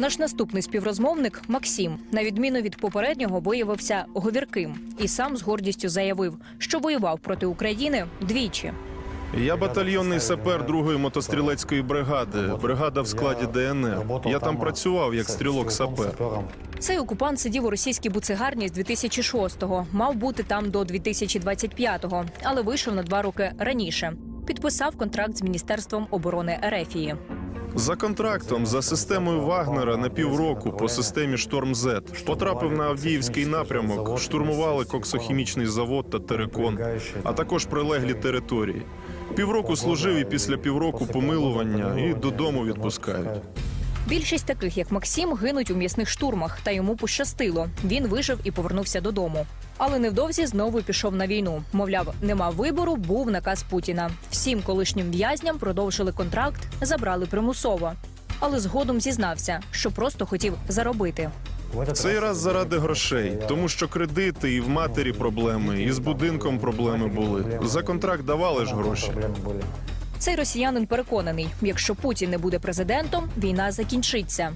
Наш наступний співрозмовник Максим, на відміну від попереднього, виявився говірким і сам з гордістю заявив, що воював проти України двічі. Я батальйонний сапер 2-ї мотострілецької бригади. Бригада в складі ДНР. Я там працював як стрілок сапер. Цей окупант сидів у російській буцегарні з 2006-го, мав бути там до 2025-го, але вийшов на два роки раніше. Підписав контракт з міністерством оборони Ерефії. За контрактом за системою Вагнера на півроку по системі Шторм З потрапив на Авдіївський напрямок, штурмували коксохімічний завод та терекон, а також прилеглі території. Півроку служив і після півроку помилування і додому відпускають. Більшість таких, як Максим, гинуть у м'ясних штурмах, та йому пощастило. Він вижив і повернувся додому. Але невдовзі знову пішов на війну. Мовляв, нема вибору, був наказ Путіна. Всім колишнім в'язням продовжили контракт, забрали примусово. Але згодом зізнався, що просто хотів заробити. Цей раз заради грошей, тому що кредити і в матері проблеми, і з будинком проблеми були. За контракт давали ж гроші. Цей росіянин переконаний, якщо Путін не буде президентом, війна закінчиться.